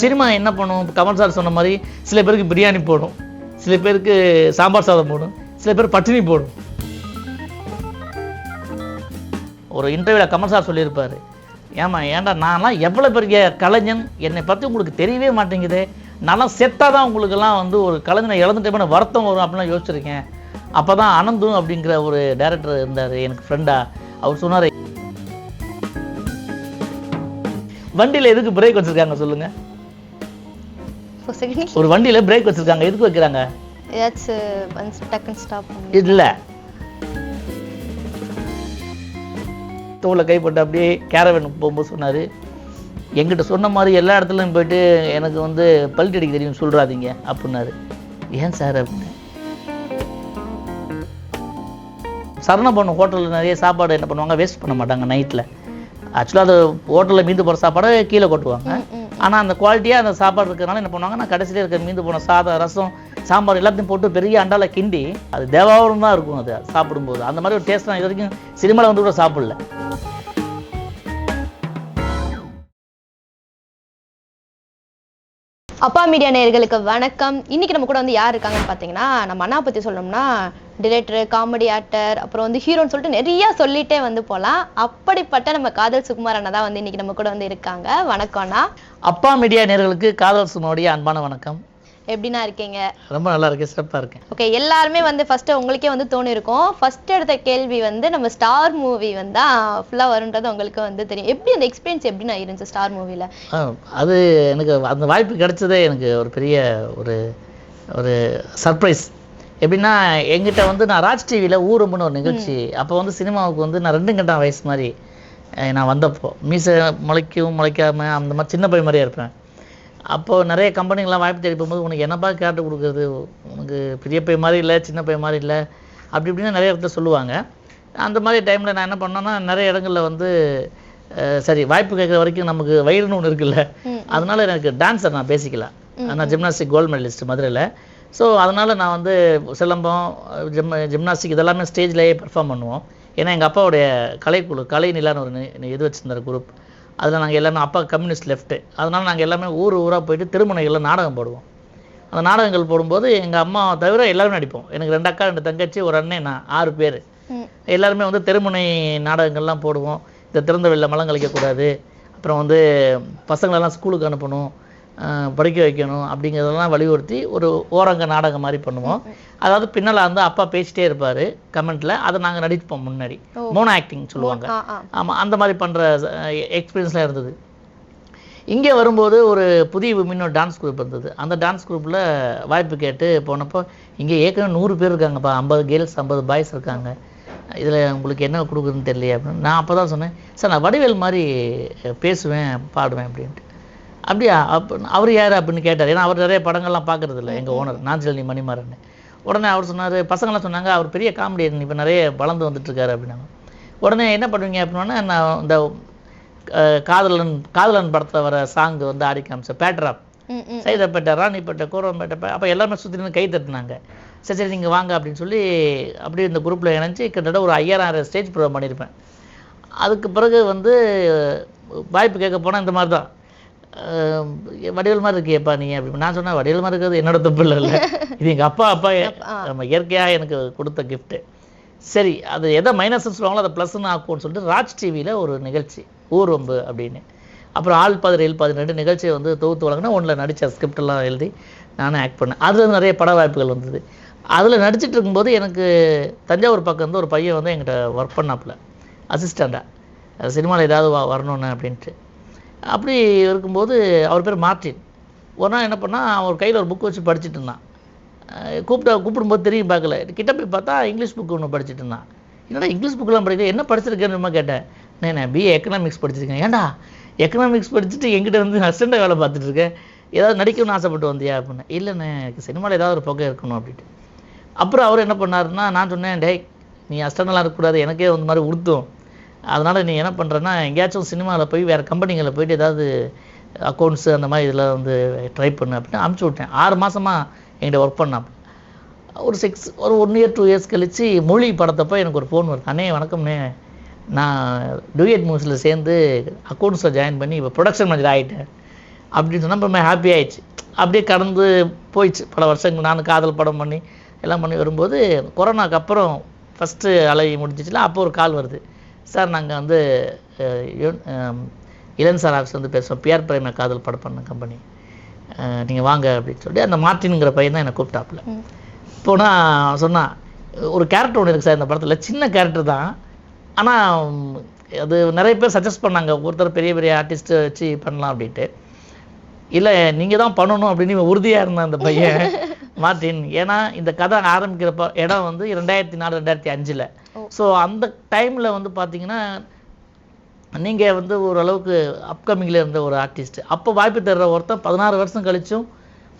Cinema என்ன பண்ணும்? Kamal sir சொன்ன மாதிரி சில பேருக்கு பிரியாணி போடும் சில பேருக்கு சாம்பார் சாதம் போடும் சில பேர் பட்டினி போடும். ஒரு இன்டர்வியூவில் கமல் சார் சொல்லியிருப்பார் ஏமா ஏன்டா நான்லாம் எவ்வளோ பெரிய கலைஞன்? என்னை பற்றி உங்களுக்கு தெரியவே மாட்டேங்குது. நல்லா செத்தாக தான் உங்களுக்கெல்லாம் வந்து ஒரு கலைஞனை இழந்துட்டேன்னு வருத்தம் வரும் அப்படிலாம் யோசிச்சிருக்கேன். அப்போ தான் அனந்தும் அப்படிங்கிற ஒரு டைரக்டர் இருந்தார் எனக்கு ஃப்ரெண்டா அவர் சொன்னார் வண்டியில் எதுக்கு பிரேக் வச்சுருக்காங்க சொல்லுங்கள் ஒரு செகண்ட் ஒரு வண்டியில் பிரேக் வச்சுருக்காங்க. எதுக்கு வைக்கிறாங்க? ஏதாச்சும் டக்குன்னு ஸ்டாப் இல்லை. தோலை கைப்பட்டு அப்படியே கேரவன் போகும்போது சொன்னார். எங்கிட்ட சொன்ன மாதிரி எல்லா இடத்துலையும் போயிட்டு எனக்கு வந்து பல்ட்டி அடிக்க தெரியும் சொல்கிறாதீங்க அப்படின்னாரு. ஏன் சார் அப்படின்னு. சரணபவன் ஹோட்டலில் நிறைய சாப்பாடு என்ன பண்ணுவாங்க? வேஸ்ட் பண்ண மாட்டாங்க நைட்டில் ஆக்சுவலாக அது ஹோட்டலில் மீந்து போகிற சாப்பாடை கீழே கொட்டுவாங்க. ஆனால் அந்த குவாலிட்டியாக அந்த சாப்பாடு இருக்கிறனால என்ன பண்ணுவாங்கன்னா கடைசியில் இருக்க மீந்து போன சாதம் ரசம் சாம்பார் எல்லாத்தையும் போட்டு பெரிய அண்டாவில் கிண்டி அது தேவாவரம் தான் இருக்கும் அது சாப்பிடும்போது. அந்த மாதிரி ஒரு டேஸ்ட் நான் இது வரைக்கும் சினிமாவில் வந்து கூட சாப்பிடல. அப்பா மீடியா நேயர்களுக்கு வணக்கம். இன்னைக்கு நம்ம கூட வந்து யார் இருக்காங்கன்னு பார்த்தீங்கன்னா நம்ம அண்ணா பற்றி சொல்லணும்னா டிரெக்டர் காமெடி ஆக்டர் அப்புறம் வந்து ஹீரோன்னு சொல்லிட்டு நிறைய சொல்லிட்டே வந்து போகலாம் அப்படிப்பட்ட நம்ம காதல் சுகுமார் அண்ணா தான் வந்து இன்னைக்கு நம்ம கூட வந்து இருக்காங்க. வணக்கம் அண்ணா. அப்பா மீடியா நேர்களுக்கு காதல் சுமோடைய அன்பான வணக்கம். எப்படிண்ணா இருக்கீங்க? ரொம்ப நல்லா இருக்கேன் சிறப்பாக இருக்கேன். ஓகே எல்லாருமே வந்து ஃபர்ஸ்ட் உங்களுக்கே வந்து தோணி இருக்கும் ஃபர்ஸ்ட் எடுத்த கேள்வி வந்து நம்ம ஸ்டார் மூவி வந்து ஃபுல்லாக வருன்றது உங்களுக்கு வந்து தெரியும். எப்படி அந்த எக்ஸ்பீரியன்ஸ் எப்படி நான் இருந்துச்சு ஸ்டார் மூவியில் அது எனக்கு அந்த வாய்ப்பு கிடைச்சதே எனக்கு ஒரு பெரிய ஒரு ஒரு சர்ப்ரைஸ் எப்படின்னா எங்கிட்ட வந்து நான் ராஜ் டிவியில் ஊரம்புன்னு ஒரு நிகழ்ச்சி. அப்போ வந்து சினிமாவுக்கு வந்து நான் ரெண்டு கட்டம் வயசு மாதிரி நான் வந்தப்போ. மீசை முளைக்கும் முளைக்காம அந்த மாதிரி சின்ன பையன் மாதிரியே இருப்பேன். அப்போது நிறைய கம்பெனிங்கெலாம் வாய்ப்பு தேடி போகும்போது உனக்கு என்னப்பா கேட்டு கொடுக்குறது? உனக்கு பெரிய பையன் மாதிரி இல்லை சின்ன பையன் மாதிரி இல்லை. அப்படி இப்படின்னு நிறைய இடத்துல சொல்லுவாங்க. அந்த மாதிரி டைமில் நான் என்ன பண்ணேன்னா நிறைய இடங்களில் வந்து சரி வாய்ப்பு கேட்குற வரைக்கும் நமக்கு வயிறுன்னு ஒன்று இருக்குல்ல. அதனால எனக்கு டான்ஸர் நான் பேசிக்கலாம் நான் ஜிம்னாஸ்டிக் கோல்டு மெடலிஸ்ட் மதுரையில். ஸோ அதனால் நான் வந்து சிலம்பம் ஜிம் ஜிம்னாஸ்டிக் இதெல்லாமே ஸ்டேஜ்லேயே பெர்ஃபார்ம் பண்ணுவோம். ஏன்னா எங்கள் அப்பாவுடைய கலைக்குழு கலை நிலான்னு ஒரு இது வச்சுருந்தார் குரூப் அதில் நாங்கள் எல்லாமே அப்பா கம்யூனிஸ்ட் லெஃப்ட்டு அதனால் நாங்கள் எல்லாமே ஊர் ஊராக போயிட்டு திருமுனைகளில் நாடகம் போடுவோம். அந்த நாடகங்கள் போடும்போது எங்கள் அம்மா தவிர எல்லாரும் நடிப்போம். எனக்கு ரெண்டு அக்கா ரெண்டு தங்கச்சி ஒரு அண்ணன் நான் ஆறு பேர். எல்லாருமே வந்து தெருமுனை நாடகங்கள்லாம் போடுவோம். இந்த திறந்த வெளில மலம் கழிக்கக்கூடாது. அப்புறம் வந்து பசங்களெல்லாம் ஸ்கூலுக்கு அனுப்பணும். படிக்க வைக்கணும் அப்படிங்கிறதெல்லாம் வலியுறுத்தி ஒரு ஓரங்க நாடகம் மாதிரி பண்ணுவோம். அதாவது பின்னால் வந்து அப்பா பேசிட்டே இருப்பார் கமெண்ட்டில் அதை நாங்கள் நடிப்போம் முன்னாடி. மோனோ ஆக்டிங் சொல்லுவாங்க. ஆமாம் அந்த மாதிரி பண்ணுற எக்ஸ்பீரியன்ஸ்லாம் இருந்தது. இங்கே வரும்போது ஒரு புதிய விமின்னு டான்ஸ் குரூப் இருந்தது. அந்த டான்ஸ் குரூப்பில் வாய்ப்பு கேட்டு போனப்போ இங்கே ஏற்கனவே நூறு பேர் இருக்காங்கப்பா. ஐம்பது கேர்ள்ஸ் ஐம்பது பாய்ஸ் இருக்காங்க. இதில் உங்களுக்கு என்ன கொடுக்குறதுன்னு தெரியலையே அப்படின்னு நான் அப்போ தான் சொன்னேன் சார் நான் வடிவேல் மாதிரி பேசுவேன் பாடுவேன் அப்படின்ட்டு. அப்படியா? அப்போ அவர் யார் அப்படின்னு கேட்டார். ஏன்னா அவர் நிறைய படங்கள்லாம் பார்க்கறது இல்லை எங்கள் ஓனர் நாஞ்சலி மணிமாறன் உடனே அவர் சொன்னார் பசங்களாம் சொன்னாங்க அவர் பெரிய காமெடியன் இப்போ நிறைய வளர்ந்து வந்துட்டுருக்காரு அப்படின்னாங்க. உடனே என்ன பண்ணுவீங்க அப்படின்னா நான் இந்த காதலன் காதலன் படத்தில் வர சாங் வந்து ஆடி காமிச்சேன். பேட்ராப். சைதாப்பேட்டை ராணிப்பேட்டை கூரம்பேட்டை அப்போ எல்லாருமே சுற்றி கை தட்டினாங்க. சரி சரி நீங்கள் வாங்க அப்படின்னு சொல்லி அப்படியே இந்த குரூப்பில் இணைஞ்சு கிட்டத்தட்ட ஒரு ஐயாயிரம் ஸ்டேஜ் ப்ரோக்ராம் பண்ணியிருப்பேன். அதுக்கு பிறகு வந்து வாய்ப்பு கேட்க போனால் இந்த மாதிரி தான் வடிவேல் மாதிரி இருக்கியப்பா நீ அப்படி நான் சொன்னேன் வடிவேல் மாதிரி இருக்கிறது என்னோட தப்பு இல்லை. இது எங்கள் அப்பா அப்பா நம்ம இயற்கையாக எனக்கு கொடுத்த கிஃப்ட்டு சரி அது எதை மைனஸ்ன்னு சொல்லுவாங்களோ அதை ப்ளஸ்ன்னு ஆக்கும்னு சொல்லிட்டு ராஜ் டிவியில் ஒரு நிகழ்ச்சி ஊர்வம்பு அப்படின்னு. அப்புறம் ஆள் பாதிரி ரெண்டு நிகழ்ச்சியை வந்து தொகுத்து வழங்கினா ஒன்றில் நடித்த ஸ்கிரிப்டெல்லாம் எழுதி நானும் ஆக்ட் பண்ணேன். அதில் நிறைய பட வாய்ப்புகள் வந்தது. அதில் நடிச்சிட்டு இருக்கும்போது எனக்கு தஞ்சாவூர் பக்கம் வந்து ஒரு பையன் வந்து என்கிட்ட ஒர்க் பண்ணாப்புல அசிஸ்டண்ட்டாக சினிமாவில் ஏதாவது வ- வரணுன்னு அப்படின்ட்டு. அப்படி இருக்கும்போது அவர் பேர் மார்ட்டின் ஒரு நாள் என்ன பண்ணால் அவர் கையில் ஒரு புக் வச்சு படிச்சுட்டு இருந்தான். கூப்பிட்டா கூப்பிடும்போது தெரியும் பார்க்கல. கிட்ட போய் பார்த்தா இங்கிலீஷ் புக் ஒன்று படிச்சுட்டு இருந்தான். என்னடா இங்கிலீஷ் புக்கெலாம் படிக்கிற? என்ன படிச்சிருக்கேன்னு கேட்டேன். நான் நான் பிஏ எக்கனாமிக்ஸ் படிச்சிருக்கேன். ஏன்டா? எக்கனாமிக்ஸ் படிச்சுட்டு எங்கிட்ட வந்து ஹஸ்டண்டாக வேலை பார்த்துட்டு இருக்கேன். ஏதாவது நடிக்கணும்னு ஆசைப்பட்டு வந்தியா அப்படின்னு. இல்லைண்ணே எனக்கு சினிமாவில் ஏதாவது ஒரு புகை இருக்கணும் அப்படின்ட்டு. அப்புறம் அவர் என்ன பண்ணாருன்னா நான் சொன்னேன் டேய் நீ அஸ்டனெல்லாம் இருக்கக்கூடாது. எனக்கே வந்து மாதிரி உறுத்தும். அதனால் நீ என்ன பண்ணுறேன்னா எங்கேயாச்சும் சினிமாவில் போய் வேறு கம்பெனிகளில் போயிட்டு ஏதாவது அக்கௌண்ட்ஸு அந்த மாதிரி இதில் வந்து ட்ரை பண்ணு அப்படின்னு அமுச்சு விட்டேன். ஆறு மாதமாக என்கிட்ட ஒர்க் பண்ணான் ஒரு சிக்ஸ் ஒரு ஒன் இயர் டூ இயர்ஸ் கழித்து மொழி படத்தப்போ எனக்கு ஒரு ஃபோன் வருது. அண்ணே வணக்கம்ண்ணே. நான் டூயட் மூவ்ஸில் சேர்ந்து அக்கௌண்ட்ஸில் ஜாயின் பண்ணி இப்போ ப்ரொடக்ஷன் மேனேஜர் ஆகிட்டேன் அப்படின்னு சொன்னால் ரொம்ப ஹாப்பி ஆயிடுச்சு. அப்படியே கடந்து போயிடுச்சு. பல வருஷங்கள் நான் காதல் படம் பண்ணி எல்லாம் பண்ணி வரும்போது கொரோனாக்கு அப்புறம் ஃபஸ்ட்டு அலை முடிஞ்சிச்சுல அப்போ ஒரு கால் வருது. சார் நாங்கள் வந்து இளன் சார் ஆஃபீஸ் வந்து பேசுகிறோம் பிஆர் பிரேம காதல் படம் பண்ண கம்பெனி நீங்கள் வாங்க அப்படின்னு சொல்லி அந்த மார்ட்டினுங்கிற பையன் தான் என்னை கூப்பிட்டாப்புல. போனால் சொன்னான் ஒரு கேரக்டர் ஒன்று இருக்குது சார் இந்த படத்தில். சின்ன கேரக்டர் தான். ஆனால் அது நிறைய பேர் சஜஸ்ட் பண்ணாங்க ஒருத்தர் பெரிய பெரிய ஆர்டிஸ்ட்டை வச்சு பண்ணலாம் அப்படின்ட்டு. இல்லை நீங்கள் தான் பண்ணணும் அப்படின்னு இவன் உறுதியாக இருந்தான் அந்த பையன். மார்ட்டின் ஏன்னா இந்த கதை ஆரம்பிக்கிறப்ப இடம் வந்து ரெண்டாயிரத்தி நாலு ரெண்டாயிரத்தி அஞ்சில். ஸோ அந்த டைமில் வந்து பார்த்தீங்கன்னா நீங்கள் வந்து ஓரளவுக்கு அப்கமிங்கில் இருந்த ஒரு ஆர்டிஸ்ட் அப்போ வாய்ப்பு தர்ற ஒருத்தன் பதினாறு வருஷம் கழிச்சும்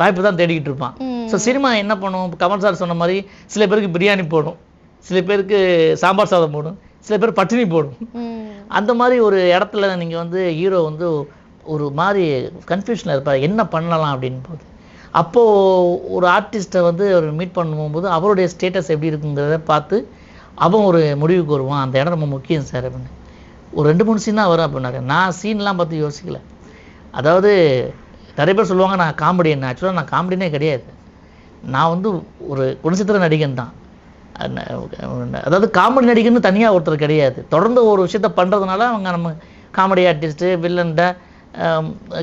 வாய்ப்பு தான் தேடிக்கிட்டு இருப்பான். ஸோ சினிமா என்ன பண்ணும்? கமல் சார் சொன்ன மாதிரி சில பேருக்கு பிரியாணி போடும். சில பேருக்கு சாம்பார் சாதம் போடும். சில பேர் பட்டினி போடும். அந்த மாதிரி ஒரு இடத்துல நீங்கள் வந்து ஹீரோ வந்து ஒரு மாதிரி கன்ஃபியூஷனில் இருப்பார். என்ன பண்ணலாம் அப்படின்னு போது. அப்போது ஒரு ஆர்டிஸ்ட்டை வந்து அவர் மீட் பண்ணும்போது அவருடைய ஸ்டேட்டஸ் எப்படி இருக்குங்கிறத பார்த்து அவன் ஒரு முடிவுக்கு வருவான். அந்த இடம் ரொம்ப முக்கியம் சார் அப்படின்னு. ஒரு ரெண்டு மூணு சீன் தான் வரும் அப்படின்னாரு. நான் சீன்லாம் பார்த்து யோசிக்கல. அதாவது நிறைய பேர் சொல்லுவாங்க நான் காமெடியன் ஆக்சுவலாக நான் காமெடினே கிடையாது. நான் வந்து ஒரு குணச்சித்திர நடிகன் தான். அதாவது காமெடி நடிகன்னு தனியாக ஒருத்தர் கிடையாது. தொடர்ந்து ஒரு விஷயத்த பண்ணுறதுனால அவங்க நம்ம காமெடி ஆர்டிஸ்ட்டு வில்லன்ட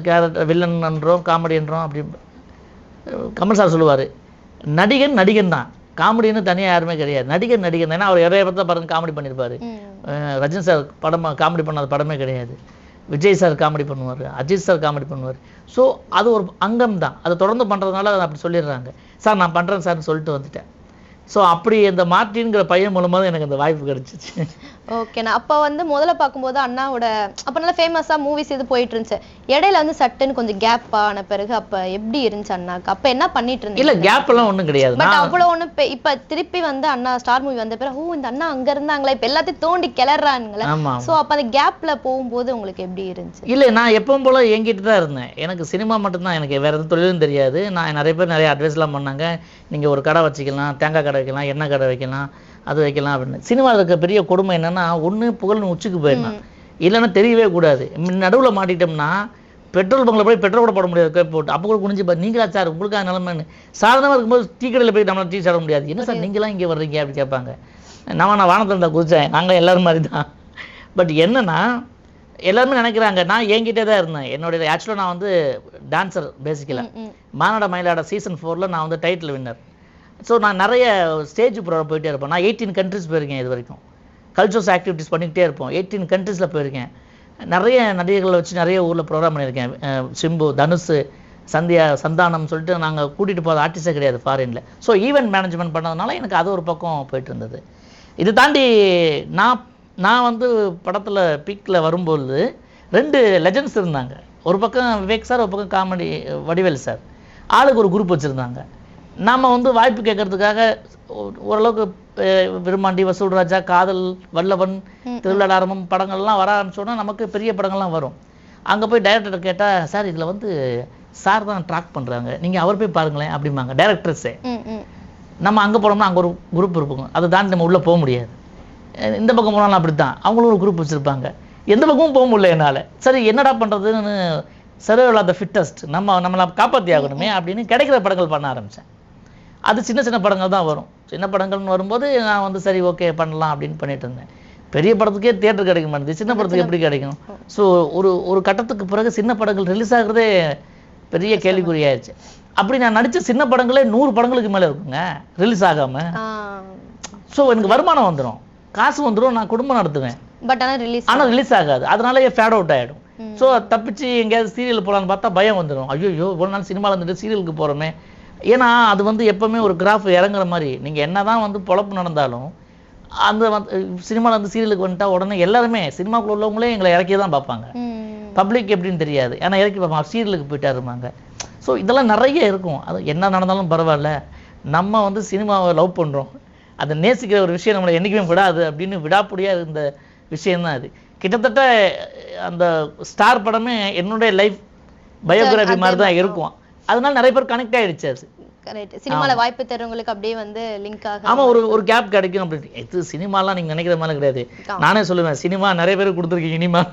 கேரக்டர் வில்லன்ன்றோம் காமெடின்றோம் அப்படி கமல் சார் சொல்லுவார். நடிகன் நடிகன் தான். காமெடின்னு தனியாக யாருமே கிடையாது. நடிகன் நடிகன் தான் அவர் நிறைய படத்தை பாருங்க காமெடி பண்ணியிருப்பாரு ரஜினி சார் படம் காமெடி பண்ணாத படமே கிடையாது. விஜய் சார் காமெடி பண்ணுவார். அஜித் சார் காமெடி பண்ணுவார். ஸோ அது ஒரு அங்கம் தான். அதை தொடர்ந்து பண்ணுறதுனால அதை அப்படி சொல்லிடுறாங்க. சார் நான் பண்ணுறேன் சார்னு சொல்லிட்டு வந்துட்டேன். ஸோ அப்படி இந்த மார்ட்டின்ங்கிற பையன் மூலமாக எனக்கு அந்த வாய்ப்பு கிடைச்சிச்சு. ஓகேண்ணா அப்போ வந்து முதல்ல பார்க்கும்போது அண்ணாவோட அப்போ நல்லா ஃபேமஸாக மூவிஸ் இது போயிட்டு இருந்துச்சு. இடையில வந்து சட்டுன்னு கொஞ்சம் கேப் ஆன பிறகு அப்போ எப்படி இருந்துச்சு அண்ணாக்கு? அப்போ என்ன பண்ணிட்டு இருந்தீங்க? இல்லை கேப் எல்லாம் ஒன்றும் கிடையாது. பட் அவ்வளோ ஒன்றும் இப்போ திருப்பி வந்து அண்ணா ஸ்டார் மூவி வந்த பிறகு ஓ இந்த அண்ணா அங்க இருந்தாங்களா? இப்போ எல்லாத்தையும் தோண்டி கிளறானுங்களே. ஸோ அப்போ அந்த கேப்ல போகும்போது உங்களுக்கு எப்படி இருந்துச்சு? இல்லை நான் எப்பவும் போல் எங்கிட்டு தான் இருந்தேன். எனக்கு சினிமா மட்டும்தான் எனக்கு வேறு எதுவும் தொழிலும் தெரியாது. நான் நிறைய பேர் நிறைய அட்வைஸ்லாம் பண்ணாங்க. நீங்கள் ஒரு கடை வச்சுக்கலாம் தேங்காய் கடை வைக்கலாம் எண்ணெய் கடை வைக்கலாம் அது வைக்கலாம் அப்படின்னு. சினிமாவில் இருக்க பெரிய கொடுமை என்னன்னா ஒன்று புகழ்னு உச்சிக்கு போயிடலாம். இல்லைன்னா தெரியவே கூடாது. நடுவில் மாட்டிட்டோம்னா பெட்ரோல் பங்கில் போய் பெட்ரோல் கூட போட முடியாது. போட்டு. அப்போ கூட குனிஞ்சு பா நீங்களா சார் உங்களுக்கா நிலமைன்னு. சாதாரணமாக இருக்கும்போது டீ கடையில் போய் நம்மளால் டீ சாப்பிட முடியாது. என்ன சார் நீங்களாம் இங்கே வர்றீங்க அப்படி கேட்பாங்க. நான் நான் வானத்தில் இருந்தால் குதிச்சேன். நாங்கள் எல்லாரும் மாதிரி தான் பட் என்னன்னா எல்லாருமே நினைக்கிறாங்க நான் என்கிட்டே தான் இருந்தேன். என்னுடைய ஆக்சுவலாக நான் வந்து டான்சர் பேசிக்கலாக. மானாட மயிலாட சீசன் ஃபோரில் நான் வந்து டைட்டில் வின்னர் ஸோ நான் நிறைய ஸ்டேஜ் ப்ரோக்ராம் போயிட்டே இருப்பேன். நான் எயிட்டீன் கண்ட்ரிஸ் போயிருக்கேன் இது வரைக்கும். கல்ச்சர்ஸ் ஆக்டிவிட்டீஸ் பண்ணிக்கிட்டே இருப்போம். எயிட்டீன் கண்ட்ரிஸில் போயிருக்கேன். நிறைய நடிகர்களை வச்சு நிறைய ஊரில் ப்ரோக்ராம் பண்ணியிருக்கேன். சிம்பு தனுஷ் சந்தியா சந்தானம் சொல்லிட்டு நாங்கள் கூட்டிகிட்டு போகிற ஆர்டிஸ்டே கிடையாது ஃபாரினில் ஸோ ஈவெண்ட் மேனேஜ்மெண்ட் பண்ணதுனால எனக்கு அது ஒரு பக்கம் போயிட்டு இருந்தது. இது தாண்டி நான் நான் வந்து படத்தில் பீக்கில் வரும்போது ரெண்டு லெஜண்ட்ஸ் இருந்தாங்க. ஒரு பக்கம் விவேக் சார் ஒரு பக்கம் காமெடி வடிவேல் சார் ஆளுக்கு ஒரு குரூப் வச்சுருந்தாங்க. நம்ம வந்து வாய்ப்பு கேட்கறதுக்காக ஓரளவுக்கு அஹ், விருமாண்டி வசூல் ராஜா காதல் வல்லவன் திருவிழாடாரமும் படங்கள்லாம் வர ஆரம்பிச்சோன்னா நமக்கு பெரிய படங்கள்லாம் வரும். அங்கே போய் டைரக்டர் கேட்டால் சார் இதில் வந்து சார் தான் ட்ராக் பண்ணுறாங்க நீங்கள் அவர் போய் பாருங்களேன் அப்படிம்பாங்க டைரக்டர்ஸே. நம்ம அங்கே போனோம்னா அங்கே ஒரு குரூப் இருக்கும். அதை தாண்டி நம்ம உள்ளே போக முடியாது. இந்த பக்கம் போனாலும் அப்படி தான் அவங்களும் ஒரு குரூப் வச்சுருப்பாங்க. எந்த பக்கமும் போக முடியல என்னால். சரி என்னடா பண்ணுறதுன்னு சர்வைவல் ஆஃப் த ஃபிட்டஸ்ட் நம்ம நம்மளை காப்பாற்றி ஆகணுமே அப்படின்னு கிடைக்கிற படங்கள் பண்ண ஆரம்பித்தேன் அது சின்ன சின்ன படங்கள் தான் வரும். சின்ன படங்கள்னு வரும்போது நான் வந்து சரி ஓகே பண்ணலாம் அப்படின்னு பண்ணிட்டு இருந்தேன். பெரிய படத்துக்கே தியேட்டர் கிடைக்க மாட்டேங்குது. சின்ன படத்துக்கு எப்படி கிடைக்கும் ஸோ ஒரு ஒரு கட்டத்துக்கு பிறகு சின்ன படங்கள் ரிலீஸ் ஆகுறதே பெரிய கேள்விக்குறியாயிருச்சு. அப்படி நான் நடித்த சின்ன படங்களே நூறு படங்களுக்கு மேலே இருக்குங்க ரிலீஸ் ஆகாமல் ஸோ எனக்கு வருமானம் வந்துடும் காசு வந்துடும் நான் குடும்பம் நடத்துவேன். பட் ஆனா ரிலீஸ் ஆனால் ரிலீஸ் ஆகாது. அதனாலயே ஃபேட் அவுட் ஆகிடும் ஸோ தப்பிச்சு எங்கேயாவது சீரியல் போகலான்னு பார்த்தா பயம் வந்துடும் ஐயோ இவ்வளோ நாள் சினிமாவில் இருந்துட்டு சீரியலுக்கு போகிறோமே ஏன்னா அது வந்து எப்பவுமே ஒரு கிராஃப் இறங்குற மாதிரி. நீங்கள் என்ன தான் வந்து பொழப்பு நடந்தாலும் அந்த சினிமாவில் வந்து சீரியலுக்கு வந்துட்டா உடனே எல்லாருமே சினிமாக்குள்ள உள்ளவங்களே எங்களை இறக்கி தான் பார்ப்பாங்க. பப்ளிக் எப்படின்னு தெரியாது. ஏன்னா இறக்கி பார்ப்பாங்க. சீரியலுக்கு போயிட்டா இருப்பாங்க ஸோ இதெல்லாம் நிறைய இருக்கும். அது என்ன நடந்தாலும் பரவாயில்ல. நம்ம வந்து சினிமாவை லவ் பண்ணுறோம் அதை நேசிக்கிற ஒரு விஷயம் நம்மளை என்றைக்குமே விடாது அப்படின்னு விடாப்படியாக இருந்த விஷயம்தான் அது. கிட்டத்தட்ட அந்த ஸ்டார் படமே என்னுடைய லைஃப் பயோகிராஃபி மாதிரி தான் இருக்கும். அதனால நிறைய பேர் கனெக்ட் ஆயிடுச்சு அது கரெக்ட் சினிமால வாய்ப்பு தர்றவங்களுக்கு அப்படியே வந்து லிங்க் ஆக ஆமா ஒரு ஒரு கேப் கிடைக்கும் அப்படின்னு இது சினிமாலாம் நீங்க நினைக்கிற மாதிரி கிடையாது. நானே சொல்லுவேன் சினிமா நிறைய பேர் கொடுத்துருக்கீங்க இனிமா.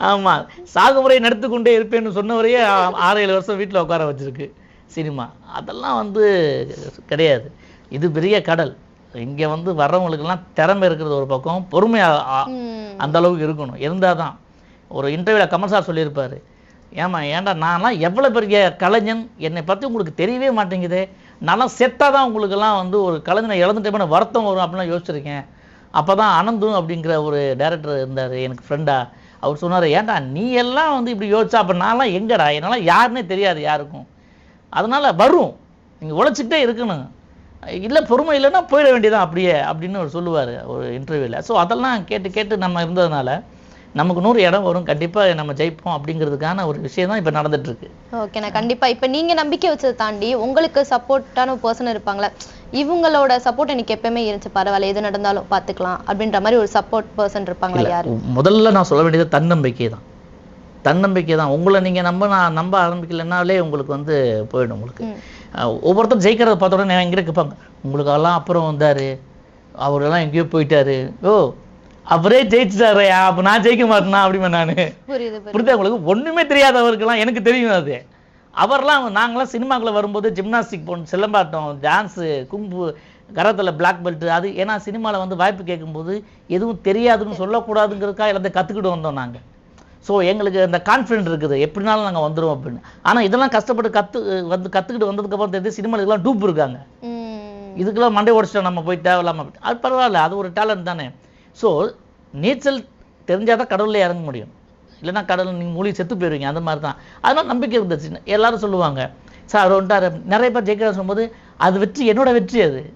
ஆமா. சாகுமுறை நடத்து கொண்டே இருப்பேன்னு சொன்னவரையே ஆறு ஏழு வருஷம் வீட்டுல உட்கார வச்சிருக்கு சினிமா. அதெல்லாம் வந்து கிடையாது. இது பெரிய கடல். இங்க வந்து வர்றவங்களுக்கெல்லாம் திறமை இருக்கிறது ஒரு பக்கம் பொறுமை ஆ- ஆ- ம். அந்த அளவுக்கு இருக்கணும். இருந்தாதான். ஒரு இன்டர்வியூல கமல் சார் சொல்லியிருப்பாரு. ஏமா ஏன்டா நான்லாம் எவ்வளோ பெரிய கலைஞன்? என்னை பற்றி உங்களுக்கு தெரியவே மாட்டேங்குது. நல்லா செத்தாக தான் உங்களுக்கெல்லாம் வந்து ஒரு கலைஞனை இழந்துட்டேன்னு வருத்தம் வரும் அப்படிலாம் யோசிச்சிருக்கேன். அப்பதான் அனந்தும் அப்படிங்கிற ஒரு டேரக்டர் இருந்தார் எனக்கு ஃப்ரெண்டாக அவர் சொன்னார் ஏன்டா நீ எல்லாம் வந்து இப்படி யோசிச்சா அப்போ நான்லாம் எங்கடா? என்னால் யாருன்னே தெரியாது யாருக்கும். அதனால் வரும். நீங்கள் உழைச்சிக்கிட்டே இருக்கணும். இல்லை பொறுமை இல்லைன்னா போயிட வேண்டியதான் அப்படியே அப்படின்னு அவர் சொல்லுவார் ஒரு இன்டர்வியூவில் ஸோ அதெல்லாம் கேட்டு கேட்டு நம்ம இருந்ததுனால நமக்கு நூறு இடம் வரும் கண்டிப்பா நம்ம ஜெயிப்போம் அப்படிங்கிறதுக்கான ஒரு விஷயம் தான் இப்போ நடந்துட்டு இருக்கு ஓகே நான் கண்டிப்பா. இப்ப நீங்க நம்பிக்கை வச்சதை தாண்டி உங்களுக்கு சப்போர்ட்டான பர்சன் இருப்பாங்களே இவங்களோட சப்போர்ட் எனக்கு எப்பவுமே இருந்துச்சு. பரவாயில்ல எது நடந்தாலும் பாத்துக்கலாம் அப்படின்ற மாதிரி ஒரு சப்போர்ட் பர்சன் இருப்பாங்களா யாரு? முதல்ல நான் சொல்ல வேண்டியது தன்னம்பிக்கை தான். தன்னம்பிக்கை தான். உங்களை நீங்க நம்ப நான் நம்ப ஆரம்பிக்கலைன்னாலே உங்களுக்கு வந்து போயிடும் உங்களுக்கு. ஒவ்வொருத்தரும் ஜெயிக்கிறத பார்த்த உடனே எங்கே கேட்பாங்க உங்களுக்கெல்லாம் அப்புறம் வந்தாரு. அவரெல்லாம் எங்கேயோ போயிட்டாரு. ஓ அவரே ஜெயிச்சிட்டாரு அப்ப நான் ஜெயிக்க மாட்டேனா? அப்படிமே நான். புரியுது உங்களுக்கு? ஒண்ணுமே தெரியாதவருக்கெல்லாம் எனக்கு தெரியும் அது. அவர்லாம் நாங்களாம் சினிமாக்குள்ள வரும்போது ஜிம்னாஸ்டிக் போன சிலம்பாட்டம் டான்ஸு கும்பு கரத்துல பிளாக் பெல்ட் அது ஏன்னா சினிமால வந்து வாய்ப்பு கேட்கும்போது எதுவும் தெரியாதுன்னு சொல்லக்கூடாதுங்கிறதுக்காக எல்லாத்தையும் கத்துக்கிட்டு வந்தோம் நாங்க. ஸோ எங்களுக்கு அந்த கான்ஃபிடென்ட் இருக்குது. எப்படினாலும் நாங்க வந்துருவோம் அப்படின்னு. ஆனா இதெல்லாம் கஷ்டப்பட்டு கத்து வந்து கத்துக்கிட்டு வந்ததுக்கப்புறம் தெரியுது சினிமால இதெல்லாம் டூப் இருக்காங்க. இதுக்கெல்லாம் மண்டை உடச்சிட்டோம் நம்ம போய் தேவையில்லாம. அப்படி. அது பரவாயில்ல அது ஒரு டேலண்ட் தானே. ஸோ நீச்சல் தெரிஞ்சாதான் கடல்ல இறங்க முடியும். இல்லைன்னா கடல் நீங்க மூழ்கி செத்து போயிருவீங்க. அந்த மாதிரி தான். அதெல்லாம் நம்பிக்கை இருந்துச்சு எல்லாரும் சொல்லுவாங்க சார் வந்துட்டாரு. நிறைய பேர் ஜெயிக்கிற சொல்லும்போது அது வெற்றி என்னோட வெற்றி அது.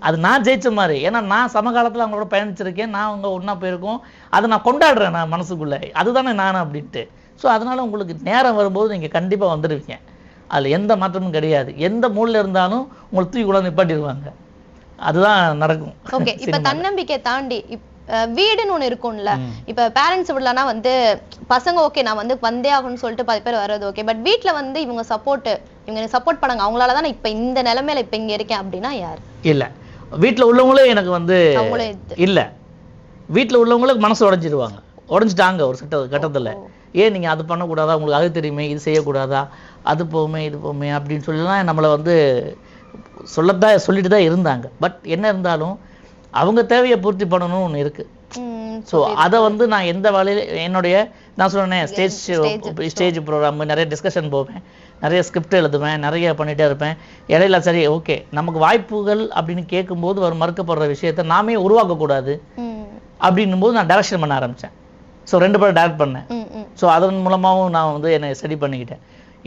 அது நான் ஜெயிச்ச மாதிரி. ஏன்னா நான் சமகாலத்துல அவங்களோட பயணிச்சிருக்கேன். நான் அவங்க ஒண்ணா போயிருக்கோம். அதை நான் கொண்டாடுறேன் நான் மனசுக்குள்ள. அதுதானே நான் அப்படின்ட்டு. ஸோ அதனால உங்களுக்கு நேரம் வரும்போது நீங்க கண்டிப்பா வந்துடுவீங்க அதுல எந்த மாற்றமும் கிடையாது. எந்த மூலையில இருந்தாலும் உங்களை தூக்கி கூட நிப்பாட்டிடுவாங்க. அதுதான் நடக்கும். ஓகே. இப்ப தன்னம்பிக்கை தாண்டி இப்- அஹ் வீடுன்னு ஒண்ணு இருக்கும்ல. இப்ப பேரண்ட்ஸ் விடலனா வந்து பசங்க ஓகே நான் வந்து வந்தே ஆகணும்னு சொல்லிட்டு பாதி பேர் வர்றது ஓகே பட் வீட்ல வந்து இவங்க சப்போர்ட் இவங்க எனக்கு சப்போர்ட் பண்ணாங்க. அவங்களால தான் இப்ப இந்த நிலைமையில இப்ப இங்க இருக்கேன் அப்படின்னா யார்? இல்ல. வீட்ல உள்ளவங்களே எனக்கு வந்து இல்ல. வீட்ல உள்ளவங்களுக்கு மனசு உடைஞ்சிருவாங்க. உடைஞ்சிட்டாங்க ஒரு கட்ட கட்டத்துல. ஏன் நீங்க அது பண்ணக்கூடாதா? உங்களுக்கு அது தெரியுமே இது செய்யக்கூடாதா? அது போகுமே இது போகுமே அப்படின்னு சொல்லிலாம். நம்மளை வந்து சொல்லத்தான் சொல்லிட்டு தான் இருந்தாங்க. பட் என்ன இருந்தாலும் அவங்க தேவையை பூர்த்தி பண்ணணும்னு ஒண்ணு இருக்கு. ஸோ அதை வந்து நான் எந்த வழியில என்னுடைய நான் சொன்னேன் ஸ்டேஜ் ஸ்டேஜ் ப்ரோக்ராம் நிறைய டிஸ்கஷன் போவேன். நிறைய ஸ்கிரிப்ட் எழுதுவேன் நிறைய பண்ணிட்டே இருப்பேன். இடையில சரி ஓகே நமக்கு வாய்ப்புகள் அப்படின்னு கேட்கும்போது ஒரு மறுக்கப்படுற விஷயத்த நாமே உருவாக்கக்கூடாது அப்படின்னும் போது நான் டைரக்ஷன் பண்ண ஆரம்பிச்சேன். ஸோ ரெண்டு பேரும் டைரக்ட் பண்ணேன். ஸோ அதன் மூலமாகவும் நான் வந்து என்னை ஸ்டடி பண்ணிக்கிட்டேன்.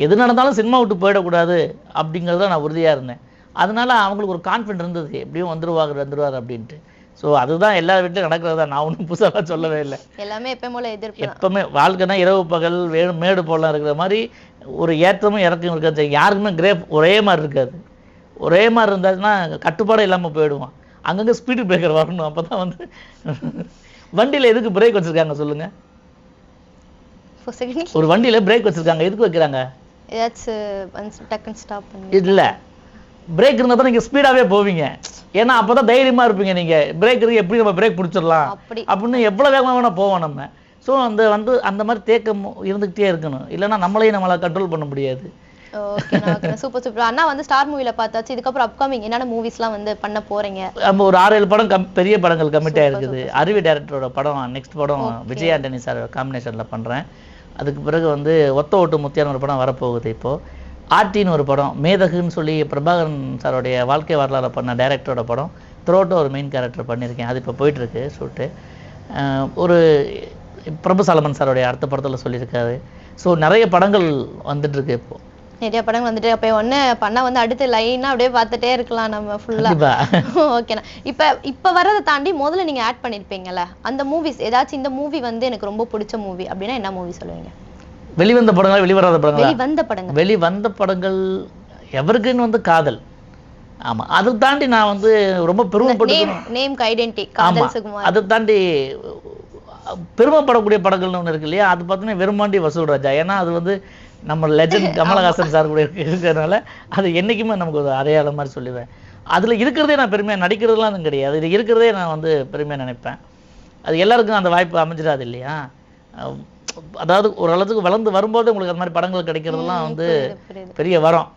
எது நடந்தாலும் சினிமா விட்டு போயிடக்கூடாது அப்படிங்கிறதுல நான் உறுதியா இருந்தேன். அதனால அவங்களுக்கு ஒரு கான்ஃபிடென்ட் இருந்தது. எப்படியும் வந்துருவாங்க வந்துருவார் அப்படின்ட்டு. ஸோ அதுதான் எல்லா வீட்லையும் நடக்கிறது தான் நான் ஒன்றும் புதுசாக சொல்லவே இல்லை. எல்லாமே எப்பயும் போல எதிர்ப்பு தான். எப்பவுமே வாழ்க்கைனா இரவு பகல் வே மேடு போலாம் இருக்கிற மாதிரி ஒரு ஏற்றமும் இறக்கம் இருக்காது. யாருக்குமே கிரேப் ஒரே மாதிரி இருக்காது. ஒரே மாதிரி இருந்தாச்சுன்னா கட்டுப்பாடு இல்லாம போயிடுவான். அங்கங்க ஸ்பீடு பிரேக்கர் வரணும். அப்பதான் வந்து வண்டியில எதுக்கு பிரேக் வச்சிருக்காங்க சொல்லுங்க? For second, ஒரு வண்டியில பிரேக் வச்சிருக்காங்க. எதுக்கு வைக்கிறாங்க? ஏதாச்சும் டக்குன்னு ஸ்டாப் பண்ணி இல்ல. பிரேக் இருந்தா தான் நீங்க ஸ்பீடாவே போவீங்க. ஏன்னா அப்பதான் தைரியமா இருப்பீங்க நீங்க. பிரேக் இருக்கு எப்படி நம்ம பிரேக் பிடிச்சிடலாம்? அப்படி. அப்படின்னு எவ்வளவு வேகமா வேணா போவோம் நம்ம. ஸோ அந்த வந்து அந்த மாதிரி தேக்கம் இருந்துகிட்டே இருக்கணும். இல்லைன்னா நம்மளையும் நம்மளை கண்ட்ரோல் பண்ண முடியாது. சூப்பர் சூப்பர் அண்ணா வந்து ஸ்டார் மூவில பார்த்தாச்சு. இதுக்கப்புறம் அப்கமிங் என்னென்ன மூவிஸ்லாம் வந்து பண்ண போறீங்க? நம்ம ஒரு ஆறு ஏழு படம் பெரிய படங்கள் கமிட் ஆயிருக்குது. அருவி டைரக்டரோட படம் நெக்ஸ்ட் படம் விஜய் ஆண்டனி சார் காம்பினேஷன்ல பண்றேன். அதுக்கு பிறகு வந்து ஒத்த ஓட்டு முத்தியான ஒரு படம் வரப்போகுது இப்போ. ஆர்டின்னு ஒரு படம் மேதகுன்னு சொல்லி பிரபாகரன் சாரோடைய வாழ்க்கை வரலாறு பண்ண டைரக்டரோட படம் த்ரோட்டோ ஒரு மெயின் கேரக்டர் பண்ணியிருக்கேன். அது இப்போ போயிட்டு இருக்கு ஷூட்டு ஒரு பிரபு சாலமன் சாரோடைய அடுத்த படத்துல சொல்லியிருக்காரு. ஸோ நிறைய படங்கள் வந்துட்டு இருக்கு இப்போ. நிறைய படங்கள் வந்துட்டு அப்ப ஒண்ணு பண்ணா வந்து அடுத்து லைனா அப்படியே பார்த்துட்டே இருக்கலாம் நம்ம ஃபுல்லா கண்டிப்பா. ஓகேண்ணா இப்ப இப்ப வர்றதை தாண்டி முதல்ல நீங்க ஆட் பண்ணிருப்பீங்கல்ல அந்த மூவிஸ் ஏதாச்சும் இந்த மூவி வந்து எனக்கு ரொம்ப பிடிச்ச மூவி அப்படின்னா என்ன மூவி சொல்லுவீங்க? வெளிவந்த படங்களா வெளிவராத படங்களா? வெளி வந்த படங்கள். வெளி வந்த படங்கள் எவருக்குன்னு வந்து காதல். ஆமா அதை தாண்டி நான் வந்து ரொம்ப பெருமைப்பட்டு ஆமா அதை தாண்டி பெருமைப்படக்கூடிய படங்கள்னு ஒன்று இருக்கு இல்லையா? அது பார்த்தீங்கன்னா வெறுமாண்டி வசூல் ராஜா. ஏன்னா அது வந்து நம்ம லெஜண்ட் கமலஹாசன் சார் கூட இருக்கு இருக்கிறதுனால அது என்றைக்குமே நமக்கு ஒரு அடையாளம் மாதிரி சொல்லுவேன். அதில் இருக்கிறதே நான் பெருமையாக நடிக்கிறதுலாம் அது கிடையாது. இது இருக்கிறதே நான் வந்து பெருமையாக நினைப்பேன். அது எல்லாருக்கும் அந்த வாய்ப்பு அமைஞ்சிடாது இல்லையா? அதாவது ஓரளவுக்கு வளர்ந்து வரும்போது உங்களுக்கு அந்த மாதிரி படங்கள் கிடைக்கிறதுலாம் வந்து. பெரிய வரம்.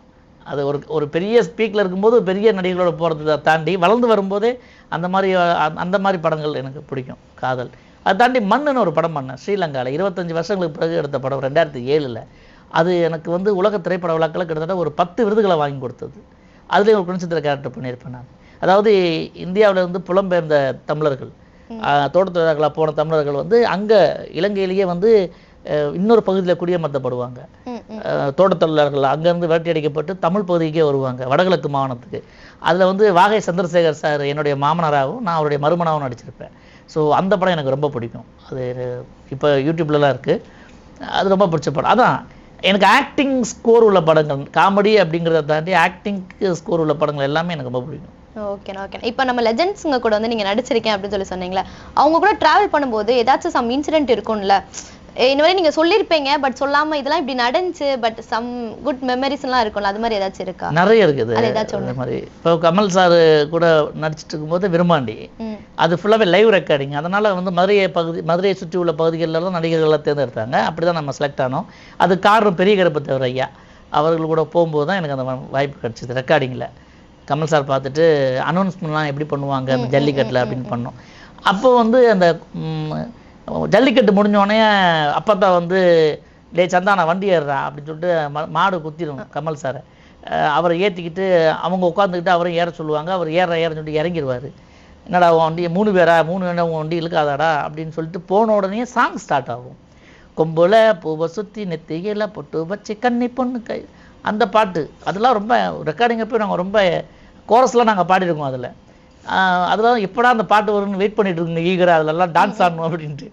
அது ஒரு ஒரு பெரிய ஸ்பீக்கில் இருக்கும்போது பெரிய நடிகர்களோட போகிறத தாண்டி வளர்ந்து வரும்போதே அந்த மாதிரி அந்த மாதிரி படங்கள் எனக்கு பிடிக்கும் காதல். அதை தாண்டி மண்ணுன்னு ஒரு படம் பண்ணேன் ஸ்ரீலங்காவில் இருபத்தஞ்சு வருஷங்களுக்கு பிறகு எடுத்த படம் ரெண்டாயிரத்தி ஏழில். அது எனக்கு வந்து உலக திரைப்பட விழாக்களில் கிட்டத்தட்ட ஒரு பத்து விருதுகளை வாங்கி கொடுத்தது. அதுலேயும் ஒரு குணச்சித்திர கேரக்டர் பண்ணியிருப்பேன் நான். அதாவது இந்தியாவுல இருந்து புலம்பெயர்ந்த தமிழர்கள். ஆஹ் தோட்டத் தொழிலாளர்களாக போன தமிழர்கள் வந்து அங்கே இலங்கையிலேயே வந்து இன்னொரு பகுதியில் குடியமர்த்தப்படுவாங்க. ம், ம். அஹ் தோட்டத் தொழிலாளர்கள் அங்கேருந்து வேட்டையடிக்கப்பட்டு தமிழ் பகுதிக்கே வருவாங்க வடகிழக்கு மாகாணத்துக்கு. அதில் வந்து வாகை சந்திரசேகர் சார் என்னுடைய மாமனாராகவும் நான் அவருடைய மருமனாகவும் நடிச்சிருப்பேன். ஸோ அந்த படம் எனக்கு ரொம்ப பிடிக்கும். அது இப்போ யூடியூப்லலாம் இருக்குது அது ரொம்ப பிடிச்ச படம். அதான் எனக்கு ஆக்டிங் ஸ்கோர் உள்ள படங்கள் காமெடி அப்படிங்கிறத தாண்டி ஆக்டிங்க்கு ஸ்கோர் உள்ள படங்கள் எல்லாமே எனக்கு ரொம்ப பிடிக்கும். ஓகேண்ணா ஓகே இப்போ நம்ம லெஜெண்ட்ஸுங்க கூட வந்து நீங்க நடிச்சிருக்கேன் அப்படின்னு சொல்லி சொன்னீங்களே அவங்க கூட டிராவல் பண்ணும்போது ஏதாச்சும் சம் இன்சிடென்ட் இருக்கும்ல மாதிரி நீங்க சொல்லியிருப்பீங்க பட் சொல்லாம இதெல்லாம் இப்படி நடந்துச்சு பட் சம் குட் மெமரிஸ் எல்லாம் இருக்கும்ல அது மாதிரி ஏதாச்சும் இருக்கா? நிறைய இருக்குது. அது ஏதாச்சும் மாதிரி இப்போ கமல் சார் கூட நடிச்சிட்டு இருக்கும்போது விரும்மாண்டி ம். அது ஃபுல்லாகவே லைவ் ரெக்கார்டிங் அதனால் வந்து மதுரையை பகுதி மதுரையை சுற்றி உள்ள பகுதிகளெல்லாம் நடிகர்களை தேர்ந்தெடுத்தாங்க. அப்படி தான் நம்ம செலக்ட் ஆனோம். அது காரணம் பெரிய கருப்பத்தவர் ஐயா. அவர்கள் கூட போகும்போது தான் எனக்கு அந்த வாய்ப்பு கிடச்சிது ரெக்கார்டிங்கில் கமல் சார் பார்த்துட்டு அனௌன்ஸ்மெண்ட்லாம் எப்படி பண்ணுவாங்க? அந்த ஜல்லிக்கட்டில் அப்படின்னு பண்ணோம். அப்போ வந்து அந்த ஜல்லிக்கட்டு முடிஞ்ச உடனே அப்பத்தா வந்து டே சந்தானா வண்டி ஏறுறா அப்படின்னு சொல்லிட்டு ம- மாடு குத்திடும் கமல் சாரை. அவரை ஏற்றிக்கிட்டு அவங்க உட்காந்துக்கிட்டு அவரும் ஏற சொல்லுவாங்க. அவர் ஏற ஏறன்னு சொல்லிட்டு இறங்கிடுவார் என்னடா உன் வண்டி மூணு பேரா? மூணு வேண்டாம் உன் வண்டி இழுக்காதாடா? அப்படின்னு சொல்லிட்டு போன உடனே சாங் ஸ்டார்ட் ஆகும். கொம்புல பூவை சுற்றி நெத்தியில பொட்டு வச்சு கன்னி பொண்ணு கை அந்த பாட்டு. அதெல்லாம் ரொம்ப ரெக்கார்டிங் அப்போ நாங்கள் ரொம்ப கோரஸ்லாம் நாங்கள் பாடியிருக்கோம் அதில். அதெல்லாம் எப்படா அந்த பாட்டு வரும்னு வெயிட் பண்ணிட்டு இருக்குங்க ஈகராக அதிலெல்லாம் டான்ஸ் ஆடணும் அப்படின்ட்டு.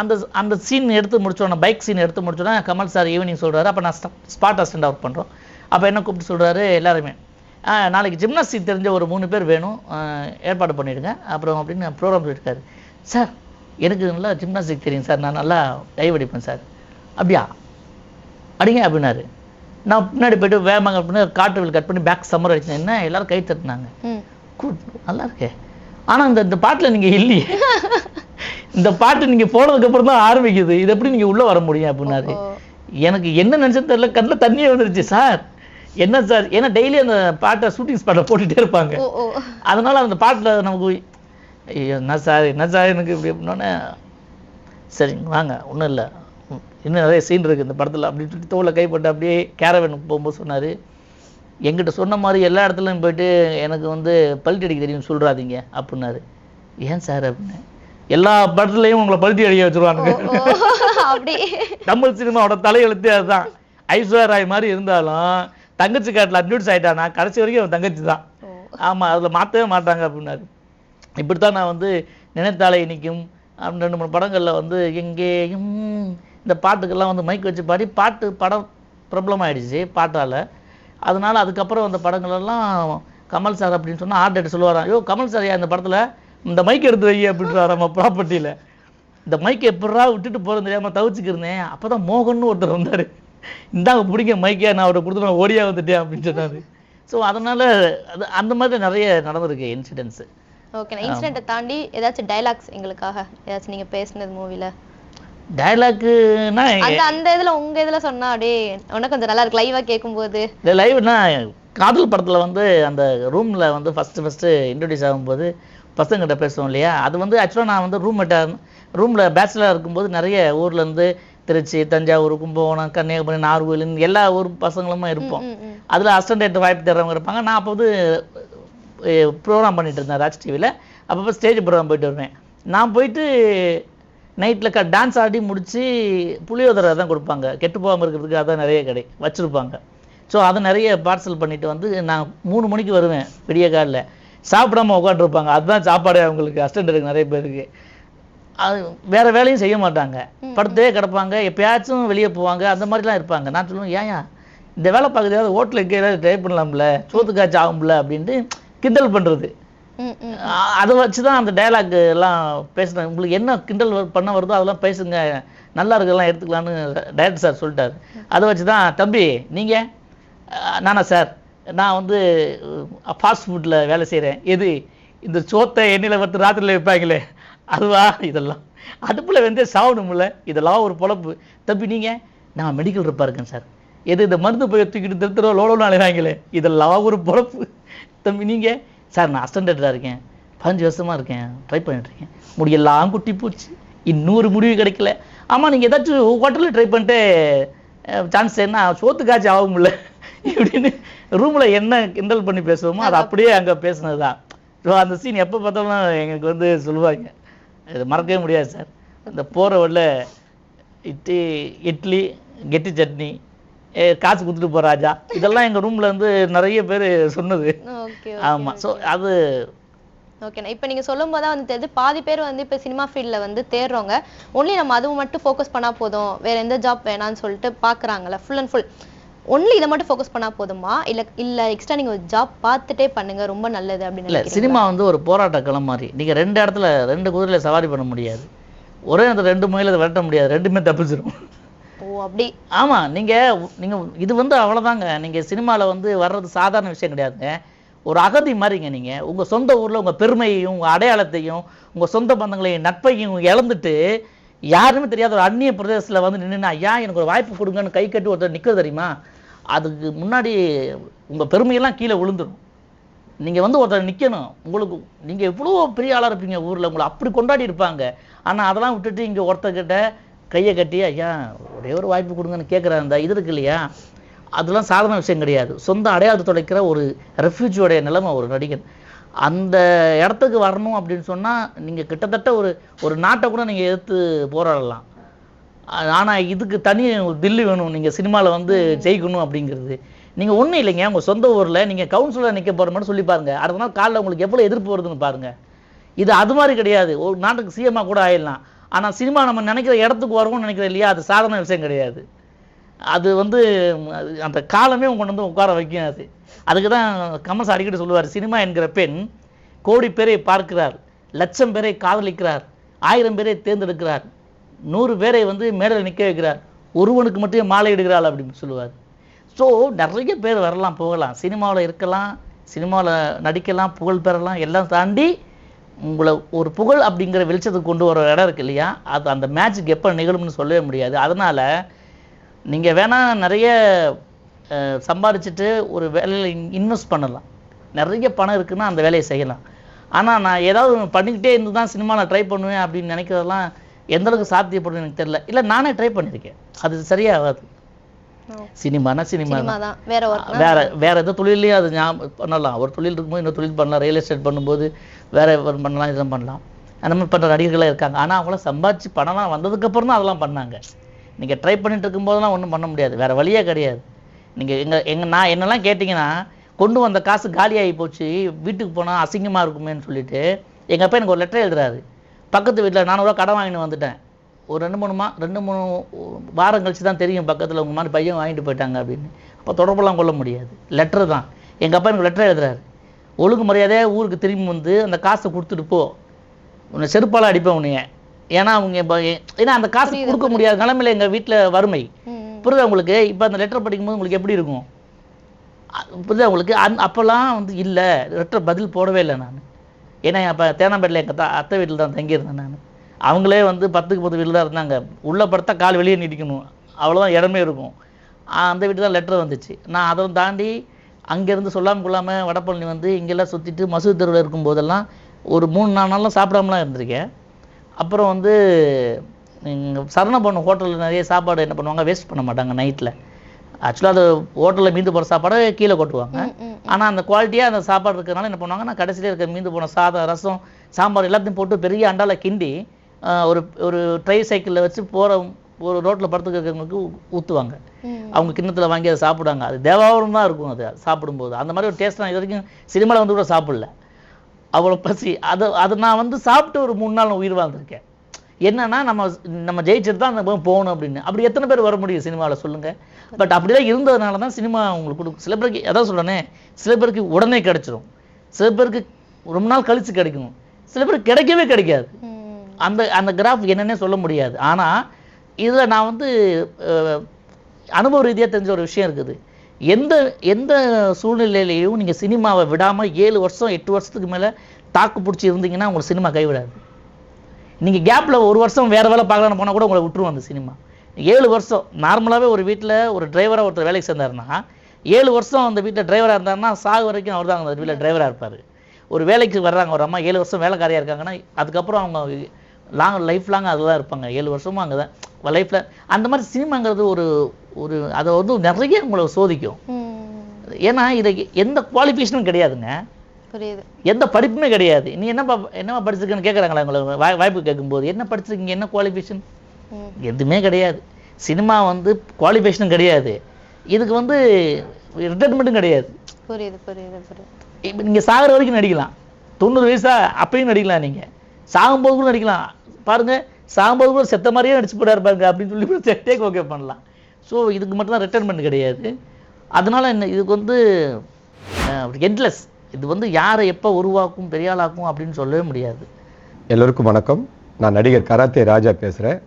அந்த அந்த சீன் எடுத்து முடிச்சோடனே பைக் சீன் எடுத்து முடிச்சோன்னா கமல் சார் ஈவினிங் சொல்கிறாரு அப்போ நான் ஸ்பாட் அசிஸ்டண்ட் ஒர்க் பண்ணுறோம் அப்போ என்ன கூப்பிட்டு சொல்கிறாரு எல்லாருமே நாளைக்கு ஜிம்னாஸ்டிக் தெரிஞ்ச ஒரு மூணு பேர் வேணும் ஏற்பாடு பண்ணிடுங்க. அப்புறம் அப்படின்னு ப்ரோக்ராம் சொல்லியிருக்காரு சார் எனக்கு நல்லா ஜிம்னாஸ்டிக் தெரியும் சார் நான் நல்லா டைவ் அடிப்பேன் சார் அப்படியா? அடிங்க அப்படின்னாரு. நான் பின்னாடி போயிட்டு வேகமாக அப்படின்னு காட்டு வில் கட் பண்ணி பேக் சம்மர் அடிச்சேன். என்ன? எல்லாரும் கை தட்டினாங்க. குட். நல்லா இருக்கே. ஆனா இந்த இந்த பாட்டுல நீங்க இல்லையே. இந்த பாட்டு நீங்க போனதுக்கு அப்புறம் தான் ஆரம்பிக்குது. இது எப்படி நீங்க உள்ள வர முடியும் அப்படின்னாரு. எனக்கு என்ன நினைச்சது தெரியல. கண்ணில் தண்ணியே வந்துருச்சு சார். என்ன சார்? ஏன்னா டெய்லி அந்த பாட்டை ஷூட்டிங் ஸ்பாட்டை போட்டுட்டே இருப்பாங்க. அதனால அந்த பாட்டுல நமக்கு ஐயோ, என்ன சார்? என்ன சார் எனக்கு இப்படி அப்படின்னோடனே சரிங்க வாங்க. ஒன்றும் இல்லை. இன்னும் நிறைய சீன் இருக்குது இந்த படத்தில். அப்படின்னு சொல்லி தோலை கைப்பட்டு அப்படியே கேரவனுக்கு போகும்போது சொன்னார். என்கிட்ட சொன்ன மாதிரி எல்லா இடத்துலையும் போயிட்டு எனக்கு வந்து பல்ட்டி அடிக்க தெரியும் சொல்றாதீங்க அப்படின்னாரு. ஏன் சார் அப்படின்னு. எல்லா படத்துலையும் உங்களை பல்ட்டி அடிக்க அப்படி. தமிழ் சினிமாவோட தலையெழுத்தே அதுதான். ஐஸ்வர்யா ராய் மாதிரி இருந்தாலும் தங்கச்சி காட்டில் அட்மிட்ஸ் ஆயிட்டானா கடைசி வரைக்கும் அவன் தங்கச்சி தான். ஓ. ஆமா அதுல மாற்றவே மாட்டாங்க அப்படின்னாரு. இப்படித்தான் நான் வந்து நினைத்தாலே அப்படின்னு ரெண்டு மூணு படங்கள்ல வந்து எங்கேயும் இந்த பாட்டுக்கெல்லாம் வந்து மைக் வச்சு பாடி பாட்டு படம் பிரபலம் ஆயிடுச்சு பாட்டால. அதனால அதுக்கப்புறம் அந்த படங்களெல்லாம் கமல் சார் அப்படின்னு சொன்னா ஆர்ட் எடுத்து சொல்லுவாராம் ஐயோ கமல் சார் இந்த படத்துல இந்த மைக் எடுத்து வை அப்படின்றார் நம்ம ப்ராப்பர்ட்டியில் இந்த மைக் எப்படா விட்டுட்டு போறது தெரியாம தவிச்சுக்கிருந்தேன். அப்பதான் மோகன் ஒருத்தர் வந்தாரு. இந்தாங்க பிடிங்க மைக்கே நான் அவரை கொடுத்து நான் ஓடியாக வந்துட்டேன் அப்படின்னு சொன்னார். ஸோ அதனால அது அந்த மாதிரி நிறைய நடந்திருக்கு இன்சிடென்ட்ஸ் ஓகே இன்சிடென்ட்டை தாண்டி ஏதாச்சும் டைலாக்ஸ் எங்களுக்காக ஏதாச்சும் நீங்க பேசுனது மூவியில் டைலாக்குனா அந்த அந்த இதுல உங்க இதுல சொன்னா அப்படியே உனக்கு கொஞ்சம் நல்லா இருக்கு. லைவா கேட்கும்போது இந்த லைவ்னா காதல் படத்துல வந்து அந்த ரூம்ல வந்து ஃபர்ஸ்ட் ஃபர்ஸ்ட் இன்ட்ரடியூஸ் ஆகும்போது பசங்கிட்ட பேசுவோம் இல்லையா? அது வந்து ஆக்சுவலாக நான் வந்து ரூம் ரூம்ல பேச்சுலர் இருக்கும்போது நிறைய ஊர்ல இருந்து திருச்சி தஞ்சாவூர் கும்பகோணம் கன்னியாகுமரி நாகர்கோவில் எல்லா ஊர் பசங்களுமே இருப்போம். அதுல அசிஸ்டன்ட் வாய்ப்பு தர்றவங்க இருப்பாங்க. நான் அப்போ வந்து ப்ரோக்ராம் பண்ணிட்டு இருந்தேன் ராஜ் டிவியில் அப்பப்போ ஸ்டேஜ் ப்ரோக்ராம் போயிட்டு வருவேன். நான் போயிட்டு நைட்டில் க டான்ஸ் ஆடி முடிச்சு புளியோதரை தான் கொடுப்பாங்க. கெட்டு போகாமல் இருக்கிறதுக்கு அதான் நிறைய கடை வச்சுருப்பாங்க. ஸோ அதை நிறைய பார்சல் பண்ணிட்டு வந்து நான் மூணு மணிக்கு வருவேன் விடிய காலில். சாப்பிடாம உட்காந்துருப்பாங்க அதுதான் சாப்பாடே அவங்களுக்கு. அசிஸ்டன்ட் நிறைய பேருக்கு அது வேற வேலையும் செய்ய மாட்டாங்க. படுத்தே கிடப்பாங்க. எப்பயாச்சும் வெளியே போவாங்க. அந்த மாதிரிலாம் இருப்பாங்க. நான் சொல்லுவேன் ஏயா இந்த வேலை பார்க்குறது ஹோட்டலுக்கு ஏதாவது ட்ரை பண்ணலாம்ல? சோத்துக்காச்சும் ஆகும்ல? அப்படின்ட்டு கிண்டல் அ- அதை வச்சு தான் அந்த டயலாக் எல்லாம் பேசுனேன் உங்களுக்கு என்ன கிண்டல் பண்ண வருதோ அதெல்லாம் பேசுங்க. நல்லா இருக்கலாம் எடுத்துக்கலான்னு டைரக்டர் சார் சொல்லிட்டார். அதை வச்சு தான் தம்பி நீங்கள் நானா சார் நான் வந்து ஃபாஸ்ட் ஃபுட்டில் வேலை செய்கிறேன் எது? இந்த சோத்தை எண்ணெயில் வறுத்து ராத்திரியில் வைப்பாங்களே. அதுவா? இதெல்லாம். அடுப்பில் வந்து சாவணும்ல. இதெல்லாம் ஒரு பொழப்பு. தம்பி நீங்கள் நான் மெடிக்கல் ரிப்பா இருக்கேன் சார் எது? இந்த மருந்து போய் தூக்கிட்டு திருத்தரோ லோலோன்னு அழைவாங்களே இதெல்லாம் ஒரு பொழப்பு. தம்பி நீங்கள் சார் நான் அஸ்டண்டடாக இருக்கேன். பதினஞ்சு வருஷமா இருக்கேன். ட்ரை பண்ணிட்டு இருக்கேன். முடியெல்லாம் குட்டி போச்சு. இன்னொரு முடிவு கிடைக்கல. ஆமாம் நீங்கள் ஏதாச்சும் ஹோட்டலில் ட்ரை பண்ணிட்டு சான்ஸ் என்ன சோத்துக்காச்சு ஆகும்ல இப்படின்னு ரூமில் என்ன கிண்டல் பண்ணி பேசுவோமோ அது அப்படியே அங்கே பேசுனது தான் ஸோ அந்த சீன் எப்போ பார்த்தாலும் எங்களுக்கு வந்து சொல்லுவாங்க. இது மறக்கவே முடியாது சார். அந்த போகிற வழியில் இட்லி இட்லி கெட்டி சட்னி காசு கொடுத்துட்டு போ ராஜா. இதெல்லாம் எங்கள் ரூமில் வந்து நிறைய பேர் சொன்னது. ஆமாம் ஸோ அது ஓகேண்ணா இப்போ நீங்க சொல்லும் போது வந்து தெரியுது பாதி பேர் வந்து இப்போ சினிமா ஃபீல்டில் வந்து தேடுறவங்க ஒன்லி நம்ம அதுவும் மட்டும் ஃபோக்கஸ் பண்ணா போதும். வேற எந்த ஜாப் வேணாம்னு சொல்லிட்டு பார்க்குறாங்கல்ல ஃபுல் அண்ட் ஃபுல் ஒன்லி இதை மட்டும் ஃபோக்கஸ் பண்ணா போதுமா? இல்ல இல்ல எக்ஸ்ட்ரா நீங்க ஒரு ஜாப் பார்த்துட்டே பண்ணுங்க ரொம்ப நல்லது அப்படின்னு இல்லை? சினிமா வந்து ஒரு போராட்ட களம் மாதிரி. நீங்கள் ரெண்டு இடத்துல ரெண்டு குதிரையில சவாரி பண்ண முடியாது. ஒரே இடத்துல ரெண்டு முயல விரட்ட முடியாது. ரெண்டுமே தப்பிச்சிடும் அப்படி. ஆமாம் நீங்கள் நீங்கள் இது வந்து அவ்வளோதாங்க நீங்கள் சினிமாவில் வந்து வர்றது சாதாரண விஷயம் கிடையாதுங்க. ஒரு அகதி மாதிரிங்க நீங்கள் உங்கள் சொந்த ஊரில் உங்கள் பெருமையையும் உங்கள் அடையாளத்தையும் உங்கள் சொந்த பந்தங்களையும் நட்பையும் இழந்துட்டு யாருமே தெரியாத ஒரு அந்நிய பிரதேசத்தில் வந்து நின்றுனா ஐயா எனக்கு ஒரு வாய்ப்பு கொடுங்கன்னு கை கட்டி ஒருத்தர் நிற்க தெரியுமா? அதுக்கு முன்னாடி உங்கள் பெருமையெல்லாம் கீழே விழுந்துடும் நீங்கள் வந்து ஒருத்தர் நிற்கணும் உங்களுக்கு நீங்கள் எவ்வளோ பெரிய ஆளாக இருப்பீங்க ஊரில். உங்களை அப்படி கொண்டாடி இருப்பாங்க. ஆனால் அதெல்லாம் விட்டுட்டு இங்கே ஒருத்தர்கிட்ட கையை கட்டி ஐயா ஒரே ஒரு வாய்ப்பு கொடுங்கன்னு கேட்குற அந்த இது இருக்கு இல்லையா? அதெல்லாம் சாதாரண விஷயம் கிடையாது. சொந்த அடையாளத்தை தொலைக்கிற ஒரு ரெஃப்யூஜியோடைய நிலைமை ஒரு நடிகன். அந்த இடத்துக்கு வரணும் அப்படின்னு சொன்னால் நீங்கள் கிட்டத்தட்ட ஒரு ஒரு நாட்டை கூட நீங்கள் எதிர்த்து போராடலாம். ஆனால் இதுக்கு தனி தில்லு வேணும். நீங்கள் சினிமாவில் வந்து ஜெயிக்கணும் அப்படிங்கிறது. நீங்கள் ஒன்றும் இல்லைங்க. உங்கள் சொந்த ஊரில் நீங்கள் கவுன்சிலர் நிற்க போகிற மாதிரி சொல்லி பாருங்க. அடுத்த நாள் காலைல உங்களுக்கு எவ்வளோ எதிர்ப்பு வருதுன்னு பாருங்கள் இது அது மாதிரி கிடையாது. ஒரு நாட்டுக்கு சிஎம்மாக கூட ஆயிடலாம். ஆனால் சினிமா நம்ம நினைக்கிற இடத்துக்கு வருவோம்னு நினைக்கிறோம் இல்லையா? அது சாதாரண விஷயம் கிடையாது. அது வந்து அது அந்த காலமே உங்க கொண்டு வந்து உட்கார வைக்கும் அது. அதுக்கு தான் கமல்ஸ் அடிக்கடி சொல்லுவார் சினிமா என்கிற பெண் கோடி பேரை பார்க்கிறார் லட்சம் பேரை காதலிக்கிறார் ஆயிரம் பேரை தேர்ந்தெடுக்கிறார் நூறு பேரை வந்து மேடையில் நிற்க வைக்கிறார் ஒருவனுக்கு மட்டும் மாலை இடுகிறாள் அப்படின்னு சொல்லுவார். ஸோ நிறைய பேர் வரலாம் போகலாம். சினிமாவில் இருக்கலாம் சினிமாவில் நடிக்கலாம் புகழ் பெறலாம் எல்லாம் தாண்டி உங்களை ஒரு புகழ் அப்படிங்கிற வெளிச்சத்துக்கு கொண்டு வர இடம் இருக்கு இல்லையா? அது அந்த மேட்சுக்கு எப்போ நிகழும்னு சொல்லவே முடியாது. அதனால் நீங்கள் வேணால் நிறைய அஹ், சம்பாதிச்சுட்டு ஒரு வேலையில் இன்வெஸ்ட் பண்ணலாம். நிறைய பணம் இருக்குன்னா அந்த வேலையை செய்யலாம். ஆனால் நான் ஏதாவது பண்ணிக்கிட்டே இருந்து தான் சினிமாவில் ட்ரை பண்ணுவேன் அப்படின்னு நினைக்கிறதெல்லாம் எந்த அளவுக்கு சாத்தியப்படும் எனக்கு தெரியல. இல்லை நானே ட்ரை பண்ணியிருக்கேன் அது சரியாகாது. சினிமானா சினிமா தான். வேற வேற வேற எந்த தொழிலையும் அது ஞாபகம் பண்ணலாம். ஒரு தொழில் இருக்கும்போது இன்னொரு தொழில் பண்ணலாம். ரியல் எஸ்டேட் பண்ணும்போது வேறு பண்ணலாம் இதெல்லாம் பண்ணலாம். அந்த மாதிரி பண்ணுற நடிகர்களாக இருக்காங்க. ஆனால் அவங்களாம் சம்பாதிச்சு பணம்லாம் வந்ததுக்கப்புறம் தான் அதெல்லாம் பண்ணாங்க. நீங்கள் ட்ரை பண்ணிட்டு இருக்கும்போதெல்லாம் ஒன்றும் பண்ண முடியாது. வேறு வழியே கிடையாது. நீங்கள் எங்கள் எங்கள் நான் என்னெல்லாம் கேட்டிங்கன்னா கொண்டு வந்த காசு காலியாகி போச்சு. வீட்டுக்கு போனால் அசிங்கமாக இருக்குமேன்னு சொல்லிட்டு எங்கள் அப்பா எனக்கு ஒரு லெட்டர் எழுதுறாரு. பக்கத்து வீட்டில் நானூறுரூவா கடன் வாங்கிட்டு வந்துட்டேன். ஒரு ரெண்டு மூணு மா ரெண்டு மூணு வாரம் கழிச்சு தான் தெரியும் பக்கத்தில் உங்கள் மாதிரி பையன் வாங்கிட்டு போயிட்டாங்க அப்படின்னு. அப்போ தொடர்பெல்லாம் கொள்ள முடியாது. லெட்டர் தான். எங்கள் அப்பா எனக்கு லெட்டர் எழுதுறாரு. ஒழுங்கு மரியாதையாக ஊருக்கு திரும்பி வந்து அந்த காசை கொடுத்துட்டு போ. உன்னை செருப்பால் அடிப்பேன் உன்னைய. ஏன்னா அவங்க இப்போ ஏன்னா அந்த காசு கொடுக்க முடியாத நிலமையில எங்கள் வீட்டில் வறுமை. புரியுதா உங்களுக்கு? இப்போ அந்த லெட்டர் படிக்கும்போது உங்களுக்கு எப்படி இருக்கும்? புரியுதா உங்களுக்கு? அந் அப்போல்லாம் வந்து இல்லை. லெட்டர் பதில் போடவே இல்லை நான். ஏன்னா அப்போ தேனாம்பேட்டில் எங்கள் தா அத்தை வீட்டில் தான் தங்கியிருந்தேன் நான். அவங்களே வந்து பத்துக்கு பத்து வீட்டில் தான் இருந்தாங்க. உள்ளே படுத்தா கால் வெளியே நீட்டிக்கணும். அவ்வளோதான் இடமே இருக்கும். அந்த வீட்டு தான் லெட்டர் வந்துச்சு. நான் அதை தாண்டி அங்கேருந்து சொல்லாமல் கொள்ளாமல் வடபழனி வந்து இங்கெல்லாம் சுற்றிட்டு மசூதி தெருவில் இருக்கும்போதெல்லாம் ஒரு மூணு நாலு நாள்லாம் சாப்பிடாமலாம் இருந்திருக்கேன் அப்புறம் வந்து இங்க சரணபவன் ஹோட்டலில் நிறைய சாப்பாடு என்ன பண்ணுவாங்க? வேஸ்ட் பண்ண மாட்டாங்க நைட்டில் ஆக்சுவலாக அது ஹோட்டலில் மீந்து போகிற சாப்பாடை கீழே கொட்டுவாங்க. ஆனால் அந்த குவாலிட்டியாக அந்த சாப்பாடு இருக்கிறதுனால என்ன பண்ணுவாங்க நான் கடைசியில் இருக்க மீந்து போன சாதம் ரசம் சாம்பார் எல்லாத்தையும் போட்டு பெரிய அண்டால கிண்டி ஒரு ஒரு ட்ரை சைக்கிளில் வச்சு போகிற ஒரு ரோட்டில் படுத்துக்க இருக்கிறவங்களுக்கு ஊற்றுவாங்க அவங்க கிண்ணத்துல வாங்கி அதை சாப்பிடுவாங்க அது தேவாவரம் தான் இருக்கும் அது சாப்பிடும்போது. அந்த மாதிரி ஒரு டேஸ்ட் நான் இது வரைக்கும் சினிமாவில் வந்து கூட சாப்பிடல. அவ்வளோ பசி. அது அது நான் வந்து சாப்பிட்டு ஒரு மூணு நாள் உயிர் வாழ்ந்திருக்கேன். என்னன்னா நம்ம நம்ம ஜெயிச்சுட்டு தான் அந்த போகணும் அப்படின்னு. அப்படி எத்தனை பேர் வர முடியும் சினிமாவில் சொல்லுங்க? பட் அப்படிதான் இருந்ததுனால தான் சினிமா உங்களுக்கு கொடுக்கும் சில பேருக்கு அதான் சொல்றேனே சில பேருக்கு உடனே கிடைச்சிரும். சில பேருக்கு ரொம்ப நாள் கழிச்சு கிடைக்கும் சில பேர் கிடைக்கவே கிடைக்காது. அந்த அந்த கிராஃப் என்னன்னே சொல்ல முடியாது. ஆனால் இதில் நான் வந்து அனுபவ ரீதியாக தெரிஞ்ச ஒரு விஷயம் இருக்குது. எந்த எந்த சூழ்நிலையிலையும் நீங்கள் சினிமாவை விடாமல் ஏழு வருஷம் எட்டு வருஷத்துக்கு மேலே தாக்கு பிடிச்சி இருந்தீங்கன்னா உங்களுக்கு சினிமா கைவிடாது. நீங்கள் கேப்பில் ஒரு வருஷம் வேறு வேலை பார்க்கலான்னு போனால் கூட உங்களை விட்டுருவோம் அந்த சினிமா. ஏழு வருஷம் நார்மலாகவே ஒரு வீட்டில் ஒரு டிரைவராக ஒருத்தர் வேலைக்கு சேர்ந்தாருன்னா ஏழு வருஷம் அந்த வீட்டில் டிரைவராக இருந்தாருன்னா சாகு வரைக்கும் அவர் தான் அந்த வீட்டில் டிரைவராக இருப்பார். ஒரு வேலைக்கு வர்றாங்க ஒரு அம்மா ஏழு வருஷம் வேலைக்காரியாக இருக்காங்கன்னா அதுக்கப்புறம் அவங்க லாங் லைஃப் லாங் அதில் தான் இருப்பாங்க. ஏழு வருஷமும் அங்கே தான் லைஃப்பில் அந்த மாதிரி சினிமாங்கிறது ஒரு ஒரு அதை வந்து நிறைய உங்களை சோதிக்கும். ஏன்னா இதை எந்த குவாலிஃபிகேஷனும் கிடையாதுங்க. புரியுது. எந்த படிப்புமே கிடையாது. நீ என்னப்பா என்னப்பா படிச்சிருக்கேன்னு கேட்குறாங்களா உங்களை? வாய் வாய்ப்பு கேட்கும்போது என்ன படிச்சிருக்கீங்க? என்ன குவாலிஃபிகேஷன். எதுவுமே கிடையாது. சினிமா வந்து குவாலிஃபிகேஷனும் கிடையாது. இதுக்கு வந்து ரிட்டைர்மெண்ட்டும் கிடையாது. புரியுது புரியுது புரியுது. இப்போ நீங்கள் சாகிற வரைக்கும் நடிக்கலாம். தொண்ணூறு வயசா அப்பயும் நடிக்கலாம் நீங்கள் சாகும்போது கூட நடிக்கலாம். பாருங்க சாகும்போது கூட செத்த மாதிரியே நடிச்சு போடாரு பாருங்க அப்படின்னு சொல்லி கூட டேக் ஓகே பண்ணலாம். ஸோ இதுக்கு மட்டும் தான் ரிட்டைர்மெண்ட் கிடையாது. அதனால என்ன இதுக்கு வந்து ஹெட்லெஸ் இது வந்து யாரை எப்போ உருவாக்கும் பெரிய ஆளாக்கும் அப்படின்னு சொல்லவே முடியாது. எல்லோருக்கும் வணக்கம். நான் நடிகர் கராத்தே ராஜா பேசுகிறேன்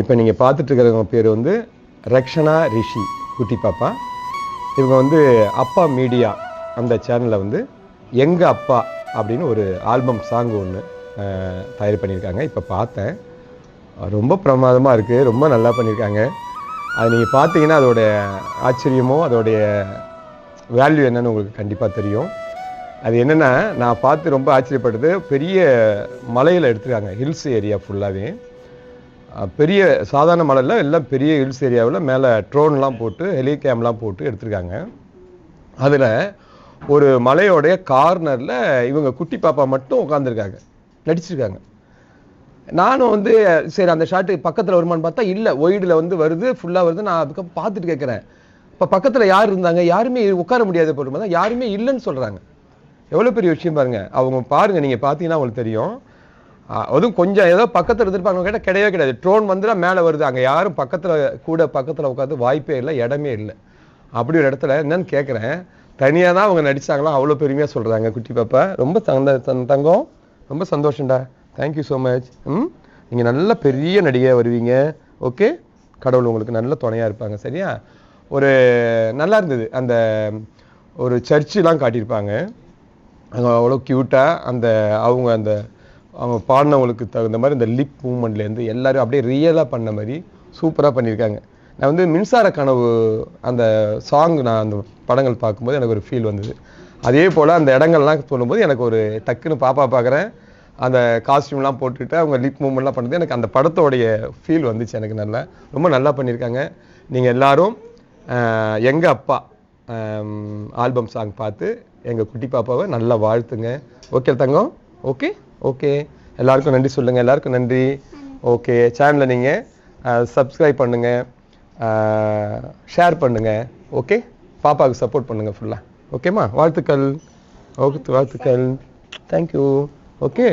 இப்போ நீங்கள் பார்த்துட்டு இருக்கிறவங்க பேர் வந்து ரக்ஷனா ரிஷி குட்டி பாப்பா. இவங்க வந்து அப்பா மீடியா அந்த சேனலில் வந்து எங்கள் அப்பா அப்படின்னு ஒரு ஆல்பம் சாங் ஒன்று தயார் பண்ணியிருக்காங்க. இப்போ பார்த்தேன். ரொம்ப பிரமாதமாக இருக்குது ரொம்ப நல்லா பண்ணியிருக்காங்க அது நீங்கள் பார்த்தீங்கன்னா அதோடைய ஆச்சரியமோ அதோடைய வேல்யூ என்னென்னு உங்களுக்கு கண்டிப்பாக தெரியும். அது என்னென்னா நான் பார்த்து ரொம்ப ஆச்சரியப்பட்டது பெரிய மலையில் எடுத்துருக்காங்க. ஹில்ஸ் ஏரியா ஃபுல்லாகவே பெரிய சாதாரண மலையில் எல்லாம் பெரிய ஹில்ஸ் ஏரியாவில் மேலே ட்ரோன்லாம் போட்டு ஹெலிகேம்லாம் போட்டு எடுத்திருக்காங்க. அதில் ஒரு மலையோடைய கார்னரில் இவங்க குட்டி பாப்பா மட்டும் உட்காந்துருக்காங்க நடிச்சிருக்காங்க. நானும் வந்து சரி அந்த ஷாட்டு பக்கத்தில் வருமான்னு பார்த்தா இல்லை ஒய்டில் வந்து வருது ஃபுல்லாக வருது நான் அதுக்கப்புறம் பார்த்துட்டு கேட்குறேன். இப்போ பக்கத்தில் யார் இருந்தாங்க? யாருமே உட்கார முடியாத பொறுமை தான் யாருமே இல்லைன்னு சொல்கிறாங்க எவ்வளோ பெரிய விஷயம் பாருங்க. அவங்க பாருங்க நீங்கள் பார்த்தீங்கன்னா உங்களுக்கு தெரியும். அதுவும் கொஞ்சம் ஏதோ பக்கத்தில் இருந்திருப்பாங்க கேட்டால் கிடையவே கிடையாது. ட்ரோன் வந்துடா மேலே வருது. அங்கே யாரும் பக்கத்தில் கூட பக்கத்தில் உட்காந்து வாய்ப்பே இல்லை இடமே இல்லை. அப்படி ஒரு இடத்துல என்னன்னு கேட்குறேன். தனியாக தான் அவங்க நடித்தாங்களாம் அவ்வளோ பெருமையாக சொல்கிறாங்க குட்டி பாப்பா. ரொம்ப தந்த தங்கம். ரொம்ப சந்தோஷம்டா. தேங்க்யூ ஸோ மச் ம் நீங்கள் நல்ல பெரிய நடிகை வருவீங்க. ஓகே கடவுள் உங்களுக்கு நல்ல துணையாக இருப்பாங்க. சரியா? ஒரு நல்லா இருந்தது. அந்த ஒரு சர்ச்செலாம் காட்டியிருப்பாங்க. அங்கே அவ்வளோ க்யூட்டாக அந்த அவங்க அந்த அவங்க பாடினவங்களுக்கு தகுந்த மாதிரி இந்த லிப் மூமெண்ட்லேருந்து எல்லோரும் அப்படியே ரியலாக பண்ண மாதிரி சூப்பராக பண்ணியிருக்காங்க. நான் வந்து மின்சார கனவு அந்த சாங் நான் அந்த படங்கள் பார்க்கும்போது எனக்கு ஒரு ஃபீல் வந்தது. அதே போல் அந்த இடங்கள்லாம் சொல்லும்போது எனக்கு ஒரு டக்குன்னு பாப்பா பார்க்குறேன் அந்த காஸ்டியூம்லாம் போட்டுட்டு அவங்க லிப் மூமெண்ட்லாம் பண்ணது எனக்கு அந்த படத்தோடைய ஃபீல் வந்துச்சு எனக்கு நல்லா. ரொம்ப நல்லா பண்ணியிருக்காங்க. நீங்கள் எல்லாரும் எங்கள் அப்பா ஆல்பம் சாங் பார்த்து எங்கள் குட்டி பாப்பாவை நல்லா வாழ்த்துங்க. ஓகே தங்கம்? ஓகே ஓகே எல்லாருக்கும் நன்றி சொல்லுங்கள் எல்லாருக்கும் நன்றி. ஓகே சேனலை நீங்கள் சப்ஸ்கிரைப் பண்ணுங்கள் ஷேர் பண்ணுங்கள் ஓகே பாப்பாவுக்கு சப்போர்ட் பண்ணுங்கள் ஃபுல்லாக ஓகேம்மா வாழ்த்துக்கள். ஓகே வாழ்த்துக்கள். Thank you okay